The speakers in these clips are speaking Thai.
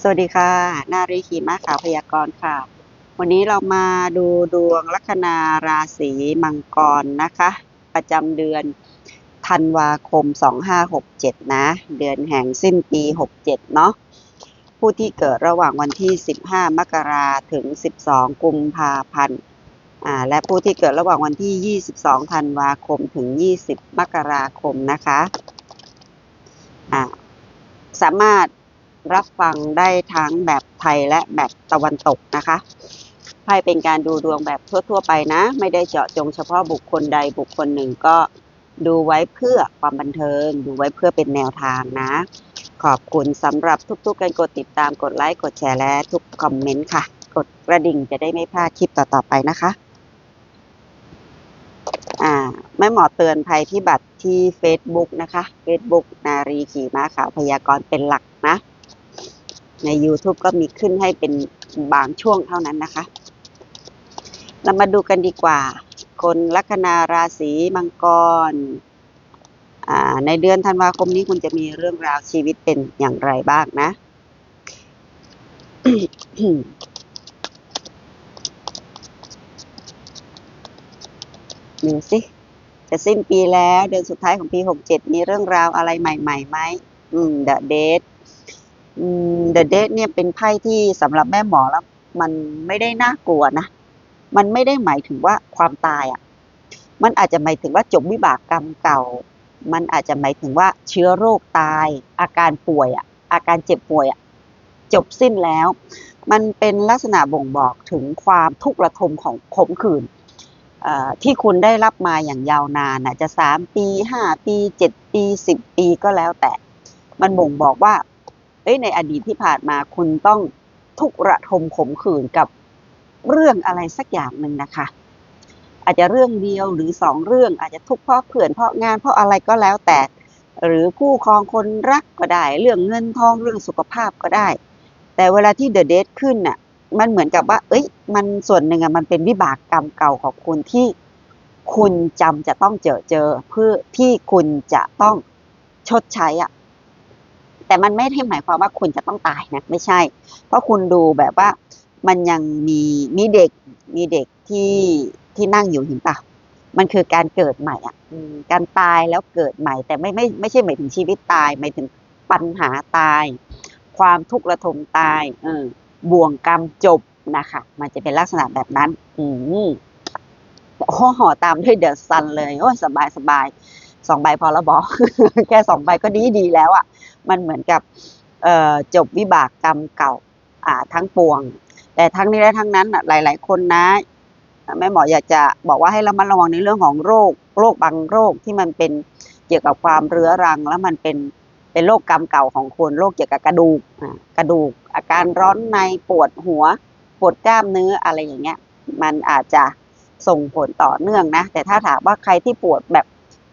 สวัสดีค่ะ นารีขีมาขาวพยากรณ์ค่ะ วันนี้เรามาดูดวงลัคนาราศีมังกรนะคะ ประจำเดือนธันวาคม 2567 นะ เดือนแห่งสิ้นปี 67 เนาะผู้ที่เกิดระหว่างวันที่ 15 มกราถึง 12 กุมภาพันธ์อ่าและผู้ที่เกิดระหว่างวันที่ 22 ธันวาคมถึง 20 มกราคมนะคะอ่าสามารถ รับฟังได้ทั้งแบบไทยและแบบตะวันตกนะคะไพ่เป็นการดูดวงแบบทั่ว ๆ ไปนะ ไม่ได้เจาะจงเฉพาะบุคคลใดบุคคลหนึ่งก็ดูไว้เพื่อความบันเทิง ดูไว้เพื่อเป็นแนวทางนะ ขอบคุณสำหรับทุกๆการกดติดตามกดไลค์กดแชร์และทุกคอมเมนต์ค่ะ กดกระดิ่งจะได้ไม่พลาดคลิปต่อๆไปนะคะอ่าแม่หมอเตือนภัยพิบัติที่ Facebook นะคะ Facebook นารีขี่ม้าขาวพยากรณ์เป็นหลักนะ ใน YouTube ก็มีขึ้นให้เป็นบางช่วงเท่านั้นนะคะ เรามาดูกันดีกว่า คนลัคนาราศีมังกรอ่าในเดือนธันวาคมนี้คุณจะมีเรื่องราวชีวิตเป็นอย่างไรบ้างนะดูสิจะสิ้นปีแล้วเดือนสุดท้ายของปีหกเจ็ดมีเรื่องราวอะไรใหม่ๆไหมอืม The Date อืม The Date เนี่ยเป็นไพ่ที่สำหรับแม่หมอแล้ว มันไม่ได้น่ากลัวนะ มันไม่ได้หมายถึงว่าความตายอะ มันอาจจะหมายถึงว่าจบวิบากกรรมเก่า มันอาจจะหมายถึงว่าเชื้อโรคตาย อาการป่วยอะ อาการเจ็บป่วยอะ จบสิ้นแล้ว มันเป็นลักษณะบ่งบอกถึงความทุกข์ระทมของขมขื่นอ่อที่คุณได้รับมาอย่างยาวนานน่ะจะสามปีห้าปีเจ็ดปีสิบปีก็แล้วแต่ มันบ่งบอกว่า เอ้ยในอดีตที่ผ่านมาคุณต้องทุกข์ระทมขมขื่นกับเรื่องอะไรสักอย่างหนึ่งนะคะ อาจจะเรื่องเดียวหรือสองเรื่องอาจจะทุกข์เพราะเพื่อนเพราะงานเพราะอะไรก็แล้วแต่ หรือคู่ครองคนรักก็ได้ เรื่องเงินทองเรื่องสุขภาพก็ได้ แต่เวลาที่เดอะเดทขึ้นน่ะมันเหมือนกับว่า เอ้ย มันส่วนหนึ่งอะมันเป็นวิบากกรรมเก่าของคุณที่คุณจำจะต้องเจอเจอเพื่อที่คุณจะต้องชดใช้อะ แต่มันไม่ได้หมายความว่าคุณจะต้องตายนะไม่ใช่ เพราะคุณดูแบบว่ามันยังมีมีเด็กมีเด็กที่ที่นั่งอยู่เห็นปะมันคือการเกิดใหม่อะการตายแล้วเกิดใหม่ แต่ไม่ไม่ไม่ใช่หมายถึงชีวิตตายหมายถึงปัญหาตาย ความทุกข์ระทมตาย เออบ่วงกรรมจบนะคะ มันจะเป็นลักษณะแบบนั้น อืมโอ้ห่อตามด้วยเดอะซันเลยโอ้ยสบายสบาย สองใบพอแล้วบอกแค่สองใบก็ดีดีแล้วอะ่ะ มันเหมือนกับเออจบวิบากกรรมเก่าอ่าทั้งปวง แต่ทั้งนี้และทั้งนั้นน่ะหลาย ๆ คนนะแม่หมออยากจะบอกว่าให้ระมัดระวังในเรื่องของโรค โรคบางโรคที่มันเป็นเกี่ยวกับความเรื้อรัง แล้วมันเป็นเป็นโรคกรรมเก่าของคนโรคเกี่ยวกับกระดูกกระดูก อาการร้อนในปวดหัว ปวดกล้ามเนื้ออะไรอย่างเงี้ย มันอาจจะส่งผลต่อเนื่องนะ แต่ถ้าถามว่าใครที่ปวดแบบ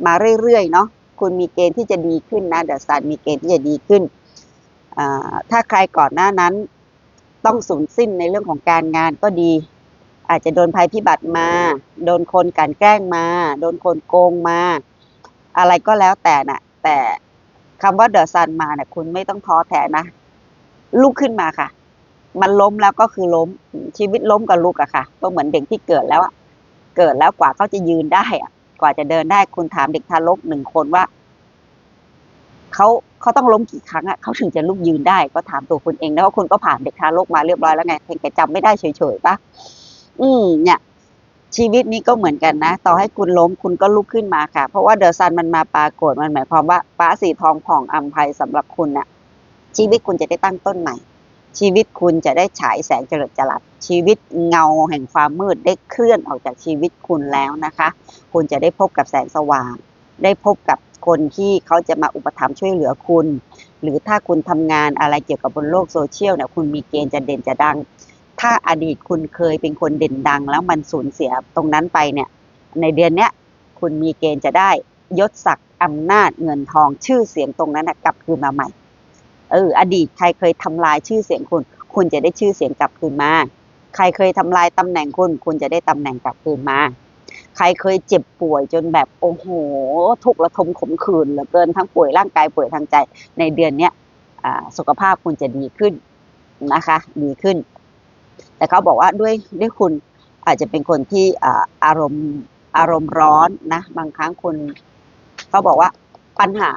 มาเรื่อยๆเนาะคุณมีเกณฑ์ที่จะดีขึ้นนะเดอะซันมีเกณฑ์ที่จะดีขึ้นอ่าถ้าใครก่อนหน้านั้นต้องสูญสิ้นในเรื่องของการงานก็ดี อาจจะโดนภัยพิบัติมา โดนคนกลันแกล้งมา โดนคนโกงมา อะไรก็แล้วแต่น่ะ แต่คำว่าเดอะซันมาเนี่ยคุณไม่ต้องท้อแท้นะ ลุกขึ้นมาค่ะ มันล้มแล้วก็คือล้ม ชีวิตล้มกับลุกอะค่ะ ก็เหมือนเด็กที่เกิดแล้วอะเกิดแล้วกว่าเขาจะยืนได้อะ ว่าจะเดินได้คุณถามเด็กทารกหนึ่งคนว่าเขาเขาต้องล้มกี่ครั้งอะเขาถึงจะลุกยืนได้ก็ถามตัวคุณเองแล้วว่าคุณก็ผ่านเด็กทารกมาเรียบร้อยแล้วไงเพียงแต่จำไม่ได้เฉยๆปะอืม เนี่ย ชีวิตนี้ก็เหมือนกันนะ ต่อให้คุณล้มคุณก็ลุกขึ้นมาค่ะ เพราะว่าเดอะซันมันมาปรากฏมันหมายความว่าฟ้าสีทองผ่องอัมภัยสำหรับคุณน่ะ ชีวิตคุณจะได้ตั้งต้นใหม่ ชีวิตคุณจะได้ฉายแสงเจริญจรัสชีวิตเงาแห่งความมืดได้เคลื่อนออกจากชีวิตคุณแล้วนะคะ คุณจะได้พบกับแสงสว่าง ได้พบกับคนที่เขาจะมาอุปถัมภ์ช่วยเหลือคุณ หรือถ้าคุณทำงานอะไรเกี่ยวกับบนโลกโซเชียลเนี่ยคุณมีเกณฑ์จะเด่นจะดัง ถ้าอดีตคุณเคยเป็นคนเด่นดัง แล้วมันสูญเสียตรงนั้นไปเนี่ย ในเดือนเนี้ยคุณมีเกณฑ์จะได้ยศศักดิ์อำนาจเงินทองชื่อเสียงตรงนั้นกลับคืนมาใหม่ เออ อดีตใครเคยทำลายชื่อเสียงคุณ คุณจะได้ชื่อเสียงกลับคืนมา ใครเคยทำลายตำแหน่งคุณ คุณจะได้ตำแหน่งกลับคืนมา ใครเคยเจ็บป่วยจนแบบโอ้โห ทุกข์ระทมขมขื่นเหลือเกินทั้งป่วยร่างกายป่วยทางใจ ในเดือนเนี้ยสุขภาพคุณจะดีขึ้นนะคะ ดีขึ้น แต่เขาบอกว่าด้วยด้วยคุณอาจจะเป็นคนที่อารมณ์อารมณ์ร้อนนะ บางครั้งคุณเขาบอกว่า ปัญหา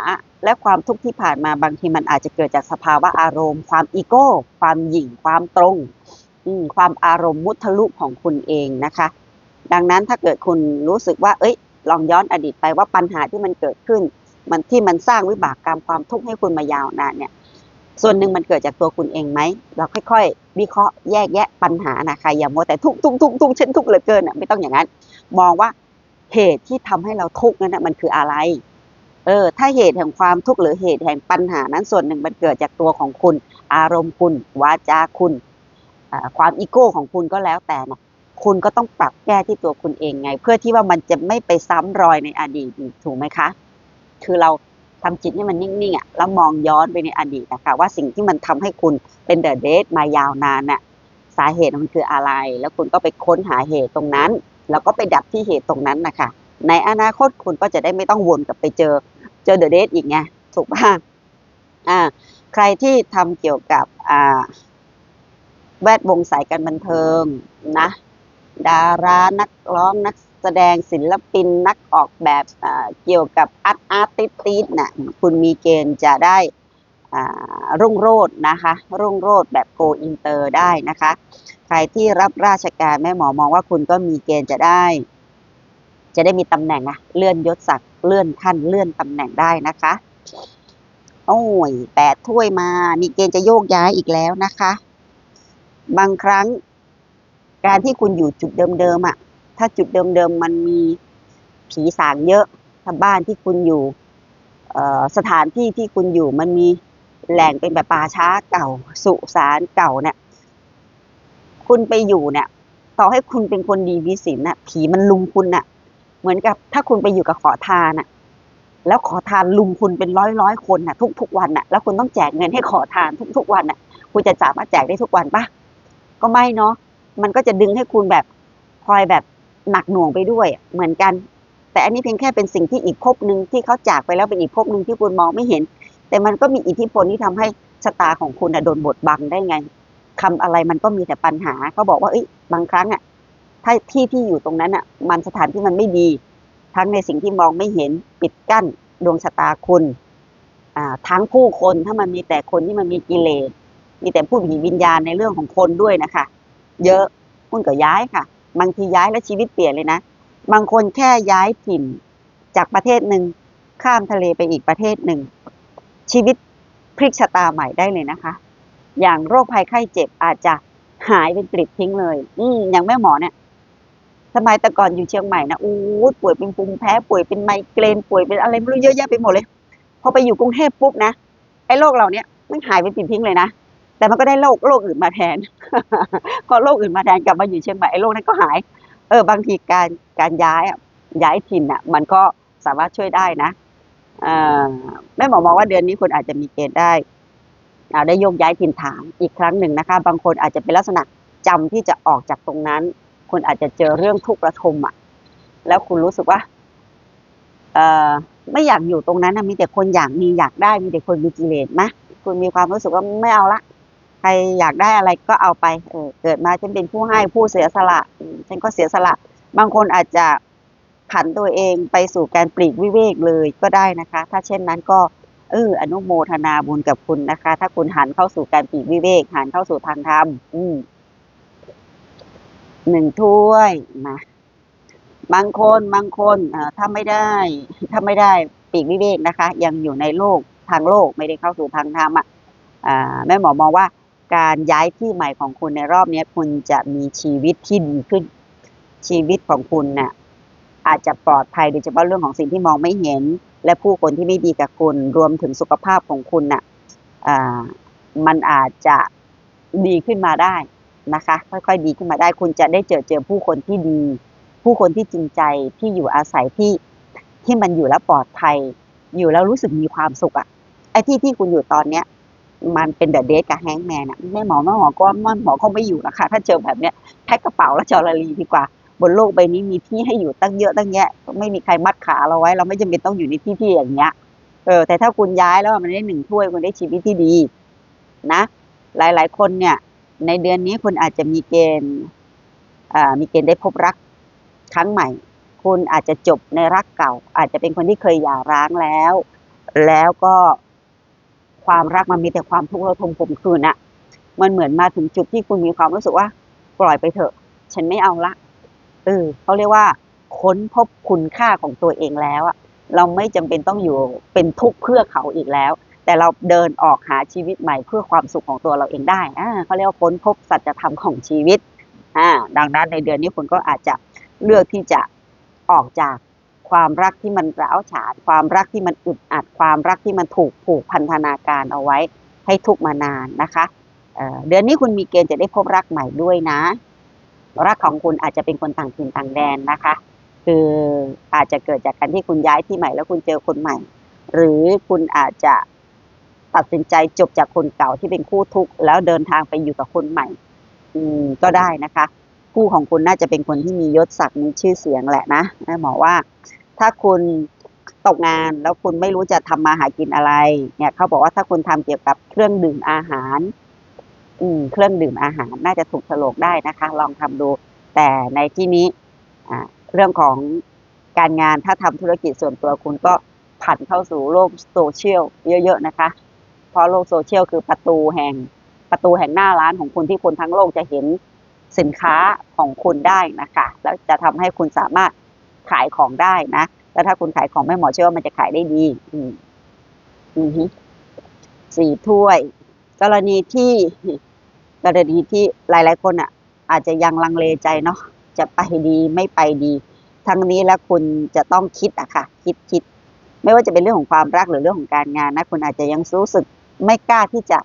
และความทุกข์ที่ผ่านมาบางทีมันอาจจะเกิดจากสภาวะอารมณ์ ความอีโก้ ความหยิ่ง ความตรงความอารมณ์มุทะลุของคุณเองนะคะ ดังนั้นถ้าเกิดคุณรู้สึกว่า เอ้ย ลองย้อนอดีตไปว่าปัญหาที่มันเกิดขึ้น มันที่มันสร้างวิบากกรรมความทุกข์ให้คุณมายาวนานเนี่ย ส่วนหนึ่งมันเกิดจากตัวคุณเองไหม เราค่อยๆ วิเคราะห์แยกแยะปัญหานะคะอย่ามัวแต่ทุกทุกทุกทุกเช่นทุกเหลือเกินอะไม่ต้องอย่างนั้น มองว่าเหตุที่ทำให้เราทุกข์นั้นนะมันคืออะไร เออ ถ้าเหตุแห่งความทุกข์หรือเหตุแห่งปัญหานั้นส่วนหนึ่งมันเกิดจากตัวของคุณ อารมณ์คุณ วาจาคุณ ความอีโก้ของคุณก็แล้วแต่นะคุณก็ต้องปรับแก้ที่ตัวคุณเองไง เพื่อที่ว่ามันจะไม่ไปซ้ำรอยในอดีตถูกไหมคะ คือเราทำจิตให้มันนิ่งๆอะแล้วมองย้อนไปในอดีตนะคะว่าสิ่งที่มันทำให้คุณเป็นเดอะเดทมายาวนานน่ะสาเหตุมันคืออะไร แล้วคุณก็ไปค้นหาเหตุตรงนั้น แล้วก็ไปดับที่เหตุตรงนั้นนะคะในอนาคตคุณก็จะได้ไม่ต้องวนกลับไปเจอ เจอเดอะเดทอีกไงถูกป่ะอ่า ใครที่ทำเกี่ยวกับอ่าแวดวงสายการบันเทิงนะ ดารานักร้องนักแสดงศิลปินนักออกแบบเกี่ยวกับอาร์ตอาร์ติสติสน่ะคุณมีเกณฑ์จะได้อ่ารุ่งโรจน์นะคะ รุ่งโรจน์แบบโกอินเตอร์ได้นะคะ ใครที่รับราชการแม่หมอมองว่าคุณก็มีเกณฑ์จะได้ จะได้มีตำแหน่งอะเลื่อนยศศักดิ์เลื่อนขั้นเลื่อนตำแหน่งได้นะคะ โอ้ยแปดถ้วยมา มีเกณฑ์จะโยกย้ายอีกแล้วนะคะ บางครั้ง การที่คุณอยู่จุดเดิมๆอะถ้าจุดเดิมๆมันมีผีสางเยอะถ้าบ้านที่คุณอยู่สถานที่ที่คุณอยู่มันมีแหล่งเป็นแบบป่าช้าเก่า สุสานเก่าเนี่ย คุณไปอยู่เนี่ย ต่อให้คุณเป็นคนดีมีศีลน่ะ ผีมันลุมคุณน่ะ เหมือนกับถ้าคุณไปอยู่กับขอทานน่ะแล้วขอทานลุมคุณเป็นร้อยร้อยคนน่ะ ทุกทุกวันน่ะ แล้วคุณต้องแจกเงินให้ขอทานทุกทุกวันน่ะ คุณจะสามารถแจกได้ทุกวันปะก็ไม่เนาะมันก็จะดึงให้คุณแบบพลอยแบบหนักหน่วงไปด้วยเหมือนกัน แต่อันนี้เพียงแค่เป็นสิ่งที่อีกภพหนึ่งที่เขาจากไปแล้วเป็นอีกภพหนึ่งที่คุณมองไม่เห็น แต่มันก็มีอิทธิพลที่ทำให้ชะตาของคุณน่ะโดนบดบังได้ไงทำอะไรมันก็มีแต่ปัญหาเขาบอกว่าเอ้ยบางครั้งอะ ถ้าที่ที่อยู่ตรงนั้นอะ มันสถานที่มันไม่ดี ทั้งในสิ่งที่มองไม่เห็นปิดกั้นดวงชะตาคุณอ่าทั้งผู้คนถ้ามันมีแต่คนที่มันมีกิเลสมีแต่ผู้มีวิญญาณในเรื่องของคนด้วยนะคะ เยอะคุณก็ย้ายค่ะ บางทีย้ายแล้วชีวิตเปลี่ยนเลยนะ บางคนแค่ย้ายถิ่นจากประเทศหนึ่งข้ามทะเลไปอีกประเทศหนึ่ง ชีวิตพลิกชะตาใหม่ได้เลยนะคะ อย่างโรคภัยไข้เจ็บอาจจะหายเป็นปลิดทิ้งเลย อือย่างแม่หมอเนี่ย สมัยแต่ก่อนอยู่เชียงใหม่นะอู้ป่วยเป็นภูมิแพ้ป่วยเป็นไมเกรนป่วยเป็นอะไรไม่รู้เยอะแยะไปหมดเลย พอไปอยู่กรุงเทพปุ๊บนะไอ้โรคเหล่านี้มันหายเป็นปลิดทิ้งเลยนะแต่มันก็ได้โรคโรคอื่นมาแทนพอโรคอื่นมาแทนกลับมาอยู่เชียงใหม่ไอ้โรคนั้นก็หาย เออบางทีการการย้ายอะย้ายถิ่นอะ มันก็สามารถช่วยได้นะอ่อแม่หมอมองว่าเดือนนี้คุณอาจจะมีเกณฑ์ได้อ่าได้โยกย้ายถิ่นฐานอีกครั้งหนึ่งนะคะ บางคนอาจจะเป็นลักษณะจำที่จะออกจากตรงนั้น คุณอาจจะเจอเรื่องทุกข์ระทมอะ แล้วคุณรู้สึกว่า เอ่อ ไม่อยากอยู่ตรงนั้นนะมีแต่คนอยากมีอยากได้ มีแต่คนมีกิเลสนะคุณมีความรู้สึกว่าไม่เอาละใครอยากได้อะไรก็เอาไปเออเกิดมาฉันเป็นผู้ให้ผู้เสียสละฉันก็เสียสละ บางคนอาจจะผันตัวเองไปสู่การปลีกวิเวกเลยก็ได้นะคะ ถ้าเช่นนั้นก็เอออนุโมทนาบุญกับคุณนะคะ ถ้าคุณหันเข้าสู่การปลีกวิเวกหันเข้าสู่ทางธรรมอืม หนึ่งถ้วยมาบางคนบางคนเอ่อถ้าไม่ได้ถ้าไม่ได้ปีกวิเวกนะคะ ยังอยู่ในโลกทางโลกไม่ได้เข้าสู่ทางธรรมอะแม่หมอมองว่าการย้ายที่ใหม่ของคุณในรอบนี้คุณจะมีชีวิตที่ดีขึ้น ชีวิตของคุณน่ะอาจจะปลอดภัยโดยเฉพาะเรื่องของสิ่งที่มองไม่เห็น และผู้คนที่ไม่ดีกับคุณ รวมถึงสุขภาพของคุณน่ะอ่ามันอาจจะดีขึ้นมาได้ นะคะ ค่อยๆดีขึ้นมาได้คุณจะได้เจอเจอผู้คนที่ดี ผู้คนที่จริงใจที่อยู่อาศัยที่ที่มันอยู่แล้วปลอดภัย อยู่แล้วรู้สึกมีความสุขอะไอ้ที่ที่คุณอยู่ตอนเนี้ย มันเป็นเดอะเดทกับแฮงแมนอะแม่หมอแม่หมอก็ว่หมอเขาไม่อยู่นะคะถ้าเจอแบบเนี้ยแพ็คกระเป๋าแล้วจอรลีดีกว่า บนโลกใบนี้มีที่ให้อยู่ตั้งเยอะตั้งแยะไม่มีใครมัดขาเราไว้ เราไม่จำเป็นต้องอยู่ในที่ที่อย่างเงี้ยเออแต่ถ้าคุณย้ายแล้วมันได้หนึ่งถ้วยคุณได้ชีวิตที่ดี นะ หลาย ๆ คนเนี่ย ในเดือนนี้คุณอาจจะมีเกณฑ์อ่ามีเกณฑ์ได้พบรักครั้งใหม่ คุณอาจจะจบในรักเก่า อาจจะเป็นคนที่เคยหย่าร้างแล้ว แล้วก็ความรักมันมีแต่ความทุกข์ระทมผมคืนอะมันเหมือนมาถึงจุดที่คุณมีความรู้สึกว่า ปล่อยไปเถอะ ฉันไม่เอาละเออเขาเรียกว่า ค้นพบคุณค่าของตัวเองแล้วอะเราไม่จำเป็นต้องอยู่เป็นทุกข์เพื่อเขาอีกแล้ว แต่เราเดินออกหาชีวิตใหม่เพื่อความสุขของตัวเราเองได้อ่าเขาเรียกว่าค้นพบสัจธรรมของชีวิตอ่าดังนั้นในเดือนนี้คุณก็อาจจะเลือกที่จะออกจากความรักที่มันร้าวฉานความรักที่มันอึดอัด ความรักที่มันถูกผูกพันธนาการเอาไว้ให้ทุกมานานนะคะเเดือนนี้คุณมีเกณฑ์จะได้พบรักใหม่ด้วยนะ รักของคุณอาจจะเป็นคนต่างถิ่นต่างแดนนะคะ คืออาจจะเกิดจากการที่คุณย้ายที่ใหม่แล้วคุณเจอคนใหม่ หรือคุณอาจจะ ตัดสินใจจบจากคนเก่าที่เป็นคู่ทุกข์แล้วเดินทางไปอยู่กับคนใหม่ อืมก็ได้นะคะ คู่ของคุณน่าจะเป็นคนที่มียศศักดิ์มีชื่อเสียงแหละนะหมอว่า ถ้าคุณตกงานแล้วคุณไม่รู้จะทำมาหากินอะไร เนี่ยเขาบอกว่าถ้าคุณทำเกี่ยวกับเครื่องดื่มอาหาร อืม เครื่องดื่มอาหารน่าจะถูกโลกได้นะคะ ลองทำดู แต่ในที่นี้อ่าเรื่องของการงานถ้าทำธุรกิจส่วนตัวคุณก็ผันเข้าสู่โลกโซเชียลเยอะ ๆ นะคะ ราะโลกโซเชียลคือประตูแห่งประตูแห่งหน้าร้านของคุณที่คนทั้งโลกจะเห็นสินค้าของคุณได้นะคะแล้วจะทำให้คุณสามารถขายของได้นะแล้วถ้าคุณขายของไม่หมอเชื่อว่ามันจะขายได้ดี อืมอือฮึสี่ถ้วย กรณีที่กรณีที่หลาย ๆ คนอะ อาจจะยังลังเลใจเนาะจะไปดีไม่ไปดี ทั้งนี้แล้วคุณจะต้องคิดอะค่ะ คิดคิด ไม่ว่าจะเป็นเรื่องของความรักหรือเรื่องของการงานนะ คุณอาจจะยังรู้สึก ไม่กล้าที่จะ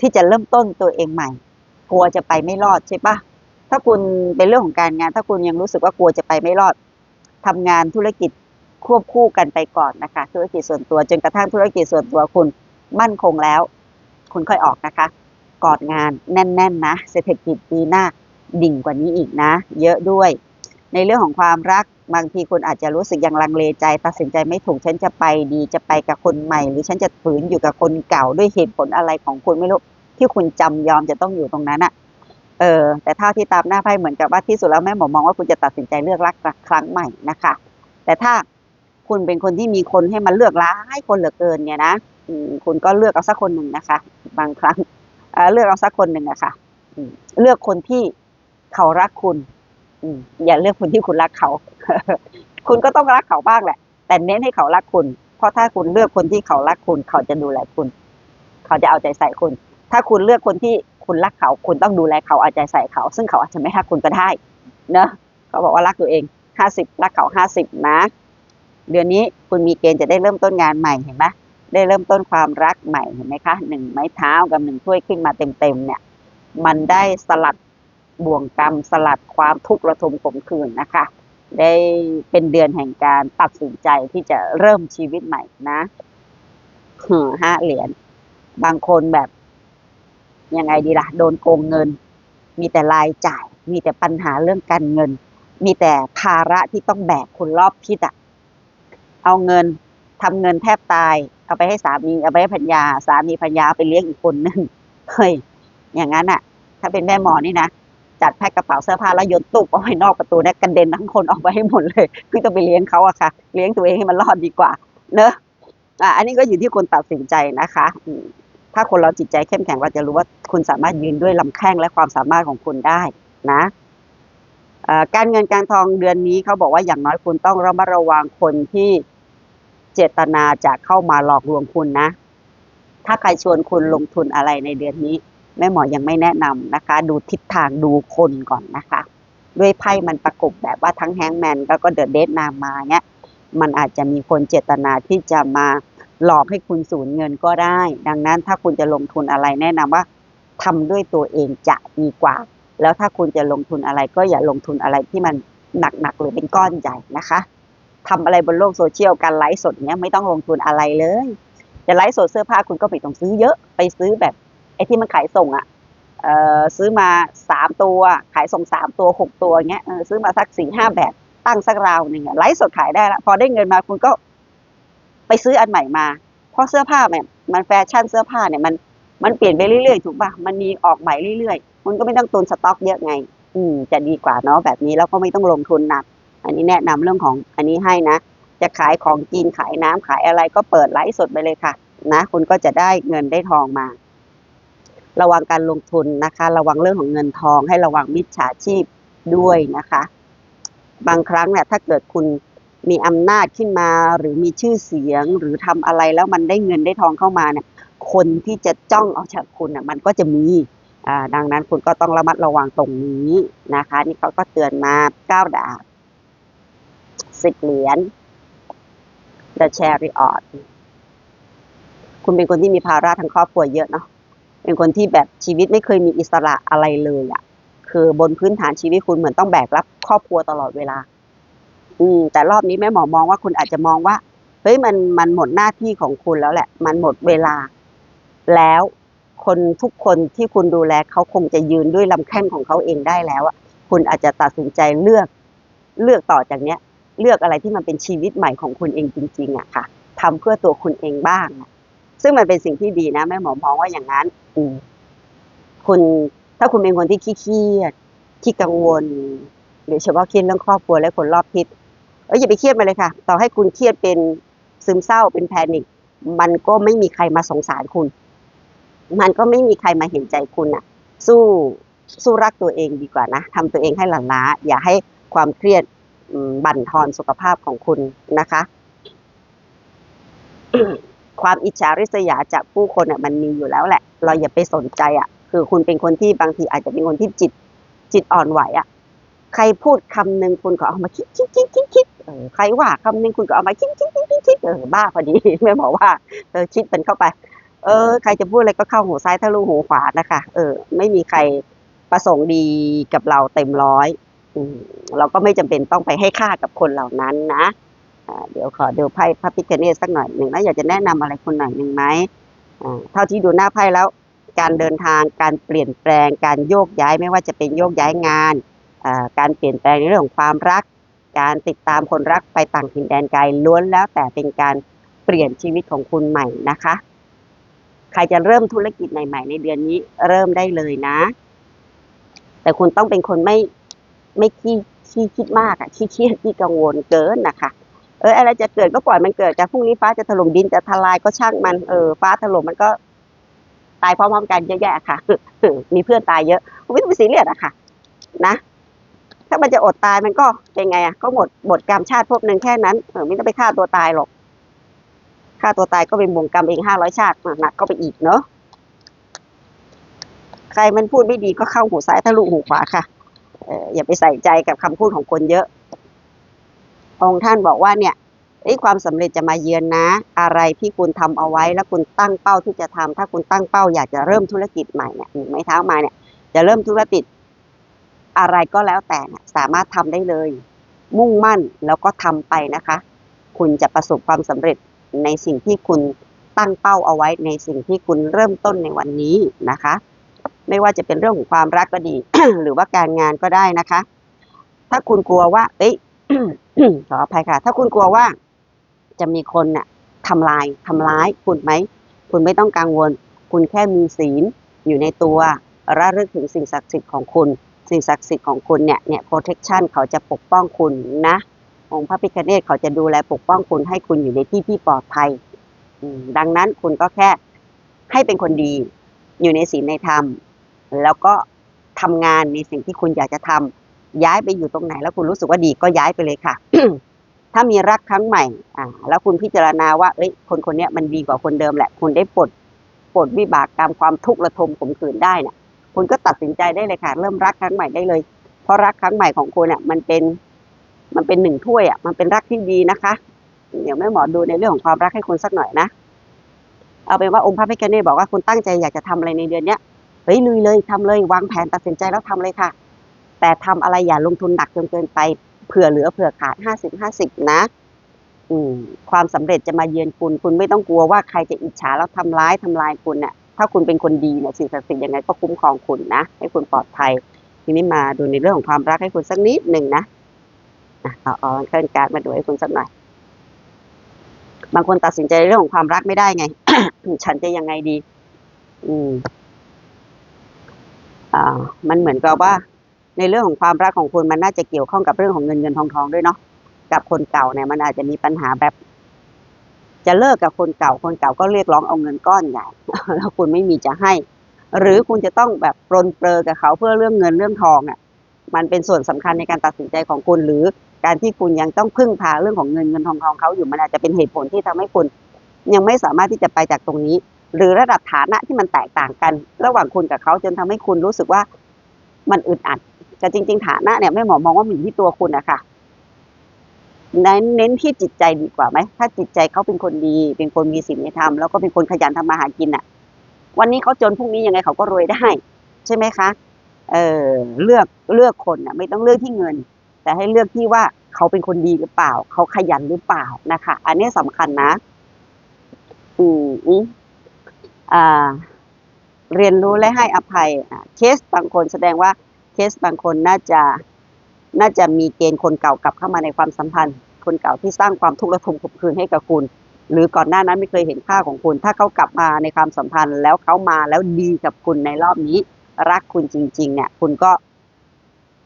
ที่จะเริ่มต้นตัวเองใหม่ กลัวจะไปไม่รอดใช่ปะถ้าคุณเป็นเรื่องของการงาน ถ้าคุณยังรู้สึกว่ากลัวจะไปไม่รอดทำงานธุรกิจควบคู่กันไปก่อนนะคะ ธุรกิจส่วนตัวจนกระทั่งธุรกิจส่วนตัวคุณมั่นคงแล้ว คุณค่อยออกนะคะ กอดงานแน่น ๆ นะ เศรษฐกิจปีหน้าดิ่งกว่านี้อีกนะ เยอะด้วย ในเรื่องของความรักบางทีคุณอาจจะรู้สึกยังลังเลใจ ตัดสินใจไม่ถูกฉันจะไปดีจะไปกับคนใหม่ หรือฉันจะฝืนอยู่กับคนเก่าด้วยเหตุผลอะไรของคุณไม่รู้ที่คุณจำยอมจะต้องอยู่ตรงนั้นอะเออแต่เท่าที่ตามหน้าไพ่เหมือนกับว่าที่สุดแล้วแม่หมอมองว่าคุณจะตัดสินใจเลือกรักครั้งใหม่นะคะ แต่ถ้าคุณเป็นคนที่มีคนให้มาเลือกร้ายคนเหลือเกินเนี่ยนะคุณก็เลือกเอาสักคนหนึ่งนะคะ บางครั้งเเลือกเอาสักคนหนึ่งอะค่ะเลือกคนที่เขารักคุณ อย่าเลือกคนที่คุณรักเขา คุณก็ต้องรักเขาบ้างแหละ แต่เน้นให้เขารักคุณ เพราะถ้าคุณเลือกคนที่เขารักคุณ เขาจะดูแลคุณ เขาจะเอาใจใส่คุณ ถ้าคุณเลือกคนที่คุณรักเขา คุณต้องดูแลเขาเอาใจใส่เขา ซึ่งเขาอาจจะไม่รักคุณก็ได้ เนอะเขาบอกว่ารักตัวเองห้าสิบรักเขาห้าสิบนะ เดือนนี้คุณมีเกณฑ์จะได้เริ่มต้นงานใหม่เห็นไหมได้เริ่มต้นความรักใหม่เห็นไหมคะหนึ่งไม้เท้ากับหนึ่งถ้วยขึ้นมาเต็มๆเนี่ย มันได้สลัด บ่วงกรรมสลัดความทุกข์ระทมขมขื่นนะคะ ได้เป็นเดือนแห่งการตัดสินใจที่จะเริ่มชีวิตใหม่นะห้าเหรียญบางคนแบบยังไงดีล่ะ โดนโกงเงิน มีแต่รายจ่าย มีแต่ปัญหาเรื่องการเงิน มีแต่ภาระที่ต้องแบกคนรอบทิศอะเอาเงินทำเงินแทบตาย เอาไปให้สามี เอาไปให้พัญญา สามีพัญญาเอาไปเลี้ยงอีกคนนึง เฮ้ย อย่างนั้นอะถ้าเป็นแม่หมอนี่นะ จัดแพ็คกระเป๋าเสื้อผ้าแล้วโยนตุ๊บเอาไว้นอกประตูเนี่ยกระเด็นทั้งคนออกไปให้หมดเลยคือต้องไปเลี้ยงเขาอะค่ะ เลี้ยงตัวเองให้มันรอดดีกว่า เนอะอะอันนี้ก็อยู่ที่คนตัดสินใจนะคะถ้าคนเราจิตใจเข้มแข็งเราจะรู้ว่าคุณสามารถยืนด้วยลำแข้งและความสามารถของคุณได้นะการเงินการทองเดือนนี้เขาบอกว่าอย่างน้อยคุณต้องระมัดระวังคนที่เจตนาจะเข้ามาหลอกลวงคุณนะ ถ้าใครชวนคุณลงทุนอะไรในเดือนนี้ แม่หมอยังไม่แนะนำนะคะ ดูทิศทางดูคนก่อนนะคะ ด้วยไพ่มันประกบแบบว่าทั้งแฮงแมนแล้วก็เดอะเดทนามมาเนี้ยมันอาจจะมีคนเจตนาที่จะมาหลอกให้คุณสูญเงินก็ได้ ดังนั้นถ้าคุณจะลงทุนอะไรแนะนำว่าทำด้วยตัวเองจะดีกว่า แล้วถ้าคุณจะลงทุนอะไรก็อย่าลงทุนอะไรที่มันหนักๆหรือเป็นก้อนใหญ่นะคะทำอะไรบนโลกโซเชียลการไลฟ์สดเนี้ยไม่ต้องลงทุนอะไรเลย จะไลฟ์สดเสื้อผ้าคุณก็ไม่ต้องซื้อเยอะไปซื้อแบบ ไอ้ที่มันขายส่งอะ่ะเออซื้อมาสามตัว ขายส่งสามตัวหกตัวเงี้ยเออซื้อมาสักสี่ห้าแบบตั้งสักราวหนึ่งอะไลฟ์สดขายได้ละพอได้เงินมาคุณก็ ไปซื้ออันใหม่มา เพราะเสื้อผ้าเนี่ยมันแฟชั่นเสื้อผ้าเนี่ยมันมันเปลี่ยนไปเรื่อยๆถูกป่ะมันมีออกใหม่เรื่อยๆมันก็ไม่ต้องตุนสต็อกเยอะไง อืม จะดีกว่าเนาะแบบนี้แล้วก็ไม่ต้องลงทุนหนัก อันนี้แนะนำเรื่องของอันนี้ให้นะจะขายของกินขายน้ำขายอะไรก็เปิดไลฟ์สดไปเลยค่ะ นะ คุณก็จะได้เงินได้ทองมา ระวังการลงทุนนะคะ ระวังเรื่องของเงินทอง ให้ระวังมิจฉาชีพด้วยนะคะ บางครั้งเนี่ยถ้าเกิดคุณมีอำนาจขึ้นมาหรือมีชื่อเสียงหรือทำอะไรแล้วมันได้เงินได้ทองเข้ามาเนี่ย คนที่จะจ้องเอาจากคุณอะมันก็จะมีอ่าดังนั้นคุณก็ต้องระมัดระวังตรงนี้นะคะ นี่เขาก็เตือนมาเก้าดาบสิบเหรียญ The Chariot คุณเป็นคนที่มีภาระทางครอบครัวเยอะเนาะ เป็นคนที่แบบชีวิตไม่เคยมีอิสระอะไรเลยอะ่ะ คือบนพื้นฐานชีวิตคุณเหมือนต้องแบกรับครอบครัวตลอดเวลา อืม แต่รอบนี้แม่หมอมองว่าคุณอาจจะมองว่าเฮ้ยมันมันหมดหน้าที่ของคุณแล้วแหละ มันหมดเวลา แล้วคนทุกคนที่คุณดูแลเขาคงจะยืนด้วยลำแข้งของเขาเองได้แล้วอะคุณอาจจะตัดสินใจเลือก เลือกต่อจากเนี้ย เลือกอะไรที่มันเป็นชีวิตใหม่ของคุณเองจริง ๆอะค่ะทำเพื่อตัวคุณเองบ้างอะ ซึ่งมันเป็นสิ่งที่ดีนะแม่หมอมองว่าอย่างนั้น อืมคุณถ้าคุณเป็นคนที่ขี้เครียดขี้กังวลโดยเฉพาะเครียดเรื่องครอบครัวและคนรอบทิศเอ้ยอย่าไปเครียดมาเลยค่ะ ต่อให้คุณเครียดเป็นซึมเศร้าเป็นแพนิคมันก็ไม่มีใครมาสงสารคุณ มันก็ไม่มีใครมาเห็นใจคุณอะสู้สู้รักตัวเองดีกว่านะทำตัวเองให้หลั่นล้า อย่าให้ความเครียดอืมบั่นทอนสุขภาพของคุณนะคะ ความอิจฉาริษยาจากผู้คนอะมันมีอยู่แล้วแหละ เราอย่าไปสนใจอะ คือคุณเป็นคนที่บางทีอาจจะเป็นคนที่จิต จิตอ่อนไหวอะ ใครพูดคำหนึ่งคุณก็เอามาคิดคิดคิดคิดคิดเออใครว่าคำหนึ่งคุณก็เอามาคิดคิดคิดคิดคิดเออบ้าพอดีไม่บอกว่าเออคิดเป็นเข้าไป เออ ใครจะพูดอะไรก็เข้าหูซ้ายทะลุหูขวานะคะเออ ไม่มีใครประสงค์ดีกับเราเต็มร้อยเราก็ไม่จำเป็นต้องไปให้ค่ากับคนเหล่านั้นนะ เดี๋ยวขอดูไพ่พระพิคเนตสักหน่อยหนึ่งนะอยากจะแนะนำอะไรคุณหน่อยหนึ่งไหมเท่าที่ดูหน้าไพ่แล้ว การเดินทางการเปลี่ยนแปลงการโยกย้ายไม่ว่าจะเป็นโยกย้ายงานการเปลี่ยนแปลงในเรื่องของความรัก การติดตามคนรักไปต่างถิ่นแดนไกลล้วนแล้วแต่เป็นการเปลี่ยนชีวิตของคุณใหม่นะคะ ใครจะเริ่มธุรกิจใหม่ๆในเดือนนี้เริ่มได้เลยนะ แต่คุณต้องเป็นคนไม่ไม่ขี้ขี้คิดมากอะขี้เครียดขี้กังวลเกินนะคะ เอออะไรจะเกิดก็ปล่อยมันเกิดกันพรุ่งนี้ฟ้าจะถล่มดินจะทลายก็ช่างมันเออฟ้าถล่มมันก็ ตายพร้อมๆกันเยอะแยะค่ะมีเพื่อนตายเยอะไม่ต้องไปซีเรียสอะค่ะ นะถ้ามันจะอดตายมันก็เป็นไงอะก็หมดบทกรรมชาติภพหนึ่งแค่นั้นเออไม่ต้องไปฆ่าตัวตายหรอกฆ่าตัวตายก็เป็นบ่วงกรรมเองห้าร้อยชาติหนักก็ไปอีกเนาะใครมันพูดไม่ดีก็เข้าหูซ้ายทะลุหูขวาค่ะเอออย่าไปใส่ใจกับคำพูดของคนเยอะ องค์ท่านบอกว่าเนี่ยเอ้ความสำเร็จจะมาเยือนนะ อะไรที่คุณทำเอาไว้แล้วคุณตั้งเป้าที่จะทำถ้าคุณตั้งเป้าอยากจะเริ่มธุรกิจใหม่เนี่ยหนึ่งไม้เท้ามาเนี่ย จะเริ่มธุรกิจอะไรก็แล้วแต่สามารถทำได้เลย มุ่งมั่นแล้วก็ทำไปนะคะ คุณจะประสบความสำเร็จในสิ่งที่คุณตั้งเป้าเอาไว้ในสิ่งที่คุณเริ่มต้นในวันนี้นะคะ ไม่ว่าจะเป็นเรื่องของความรักก็ดี หรือว่าการงานก็ได้นะคะ ถ้าคุณกลัวว่า เอ้ย ขออภัยค่ะ ถ้าคุณกลัวว่าจะมีคนน่ะทำลายทำร้ายคุณไหม คุณไม่ต้องกังวล คุณแค่มีศีลอยู่ในตัวระลึกถึงสิ่งศักดิ์สิทธิ์ของคุณ สิ่งศักดิ์สิทธิ์ของคุณเนี่ยเนี่ย protection เขาจะปกป้องคุณนะ องค์พระพิฆเนศเขาจะดูแลปกป้องคุณให้คุณอยู่ในที่ที่ปลอดภัยดังนั้นคุณก็แค่ให้เป็นคนดี อยู่ในศีลในธรรม แล้วก็ทำงานในสิ่งที่คุณอยากจะทำ ย้ายไปอยู่ตรงไหน แล้วคุณรู้สึกว่าดีก็ย้ายไปเลยค่ะ ถ้ามีรักครั้งใหม่ อ่า แล้วคุณพิจารณาว่าเอ้ย คนคนนี้มันดีกว่าคนเดิมแหละ คุณได้ปลดปลดวิบากกรรมความทุกข์ระทมขมขืนได้เนี่ยคุณก็ตัดสินใจได้เลยค่ะ เริ่มรักครั้งใหม่ได้เลย เพราะรักครั้งใหม่ของคุณอะมันเป็นมันเป็นหนึ่งถ้วยอะ มันเป็นรักที่ดีนะคะ เดี๋ยวแม่หมอดูในเรื่องของความรักให้คุณสักหน่อยนะ เอาเป็นว่าองค์พระพิฆเนศบอกว่าคุณตั้งใจอยากจะทำอะไรในเดือนเนี้ย เฮ้ยลุยเลยทำเลยวางแผนตัดสินใจแล้วทำเลยค่ะ แต่ทำอะไรอย่าลงทุนหนักจนเกินไปเผื่อเหลือเผื่อขาดห้าสิบห้าสิบนะความสำเร็จจะมาเยือนคุณ คุณไม่ต้องกลัวว่าใครจะอิจฉาแล้วทำร้ายทำลายคุณน่ะ ถ้าคุณเป็นคนดีเนี่ยสิ่งศักดิ์สิทธิ์ยังไงก็คุ้มครองคุณนะ ให้คุณปลอดภัย ทีนี้มาดูในเรื่องของความรักให้คุณสักนิดหนึ่งนะอะเอาเอาเคลื่อนการมาดูให้คุณสักหน่อย บางคนตัดสินใจเรื่องของความรักไม่ได้ไง ฉันจะยังไงดี อืม อ่า มันเหมือนกับว่า ในเรื่องของความรักของคุณมันน่าจะเกี่ยวข้องกับเรื่องของเงินเงินทองทองด้วยเนาะกับคนเก่าเนี่ยมันอาจจะมีปัญหาแบบ จะเลิกกับคนเก่าคนเก่าก็เรียกร้องเอาเงินก้อนใหญ่แล้วคุณไม่มีจะให้ หรือคุณจะต้องแบบปรนเปรอกับเขาเพื่อเรื่องเงินเรื่องทองอะ มันเป็นส่วนสำคัญในการตัดสินใจของคุณ หรือการที่คุณยังต้องพึ่งพาเรื่องของเงินเงินทองทองเขาอยู่มันอาจจะเป็นเหตุผลที่ทำให้คุณ ยังไม่สามารถที่จะไปจากตรงนี้ หรือระดับฐานะที่มันแตกต่างกัน ระหว่างคุณกับเขาจนทำให้คุณรู้สึกว่ามันอึดอัด แต่จริง ๆ ฐานะเนี่ยไม่หมอมองว่ามันอยู่ที่ตัวคุณอะค่ะเน้นเน้นที่จิตใจดีกว่าไหม ถ้าจิตใจเขาเป็นคนดี เป็นคนมีศีลธรรมแล้วก็เป็นคนขยันทำมาหากินอะวันนี้เขาจนพรุ่งนี้ยังไงเขาก็รวยได้ ใช่ไหมคะ เออเลือกเลือกคนอะไม่ต้องเลือกที่เงิน แต่ให้เลือกที่ว่าเขาเป็นคนดีหรือเปล่า เขาขยันหรือเปล่านะคะ อันนี้สำคัญนะอืมอืมอ่า เรียนรู้และให้อภัยเคสบางคนแสดงว่า เคสบางคนน่าจะน่าจะมีเกณฑ์คนเก่ากลับเข้ามาในความสัมพันธ์ คนเก่าที่สร้างความทุกข์และทมขมคืนให้กับคุณ หรือก่อนหน้านั้นไม่เคยเห็นค่าของคุณ ถ้าเขากลับมาในความสัมพันธ์ แล้วเขามาแล้วดีกับคุณในรอบนี้ รักคุณจริง ๆ เนี่ย คุณก็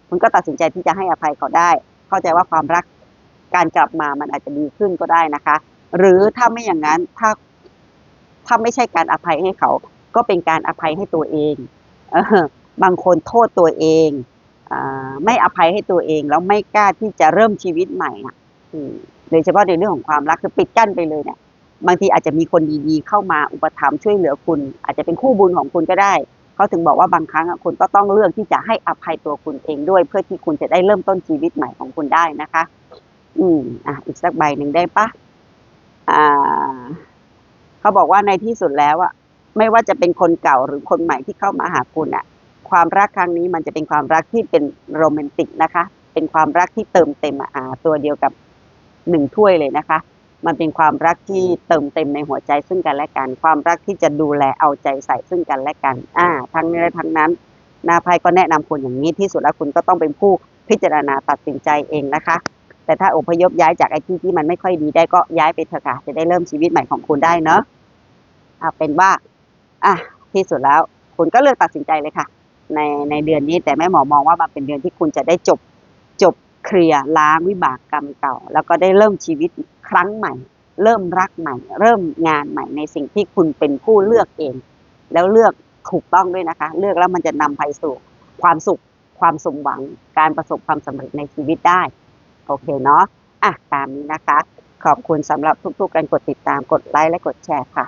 คุณก็ตัดสินใจที่จะให้อภัยเขาได้ เข้าใจว่าความรักการกลับมามันอาจจะดีขึ้นก็ได้นะคะ หรือถ้าไม่อย่างนั้นถ้าถ้าไม่ใช่การอภัยให้เขา ก็เป็นการอภัยให้ตัวเอง เออ บางคนโทษตัวเองอไม่อภัยให้ตัวเองแล้วไม่กล้าที่จะเริ่มชีวิตใหม่อะอืมโดยเฉพาะในเรื่องของความรักคือปิดกั้นไปเลยเนี่ยบางทีอาจจะมีคนดีๆเข้ามาอุปถัมภ์ช่วยเหลือคุณ อาจจะเป็นคู่บุญของคุณก็ได้ เขาถึงบอกว่าบางครั้งคุณก็ต้องเลือกที่จะให้อภัยตัวคุณเองด้วย เพื่อที่คุณจะได้เริ่มต้นชีวิตใหม่ของคุณได้นะคะ อืมอะอีกสักใบหนึ่งได้ปะอ่า เขาบอกว่าในที่สุดแล้วอะไม่ว่าจะเป็นคนเก่าหรือคนใหม่ที่เข้ามาหาคุณอะ ความรักครั้งนี้มันจะเป็นความรักที่เป็นโรแมนติกนะคะ เป็นความรักที่เติมเต็มอ่าตัวเดียวกับหนึ่งถ้วยเลยนะคะ มันเป็นความรักที่เติมเต็มในหัวใจซึ่งกันและกัน ความรักที่จะดูแลเอาใจใส่ซึ่งกันและกัน อ่า ทั้งนี้และทั้งนั้นนาภัยก็แนะนำคุณอย่างนี้ที่สุดแล้วคุณก็ต้องเป็นผู้พิจารณาตัดสินใจเองนะคะ แต่ถ้าอพยพย้ายจากไอ้ที่ที่มันไม่ค่อยดีได้ก็ย้ายไปเถอะค่ะจะได้เริ่มชีวิตใหม่ของคุณได้เนอะเอาเป็นว่า อะที่สุดแล้ว คุณก็เลือกตัดสินใจเลยค่ะ ในในเดือนนี้ แต่แม่หมอมองว่ามันเป็นเดือนที่คุณจะได้จบจบเคลียร์ล้างวิบากกรรมเก่า แล้วก็ได้เริ่มชีวิตครั้งใหม่ เริ่มรักใหม่ เริ่มงานใหม่ในสิ่งที่คุณเป็นผู้เลือกเอง แล้วเลือกถูกต้องด้วยนะคะ เลือกแล้วมันจะนำไปสู่ความสุขความสมหวังการประสบความสำเร็จในชีวิตได้ โอเคเนาะอะตามนี้นะคะ ขอบคุณสำหรับทุกๆการกดติดตามกดไลค์และกดแชร์ค่ะ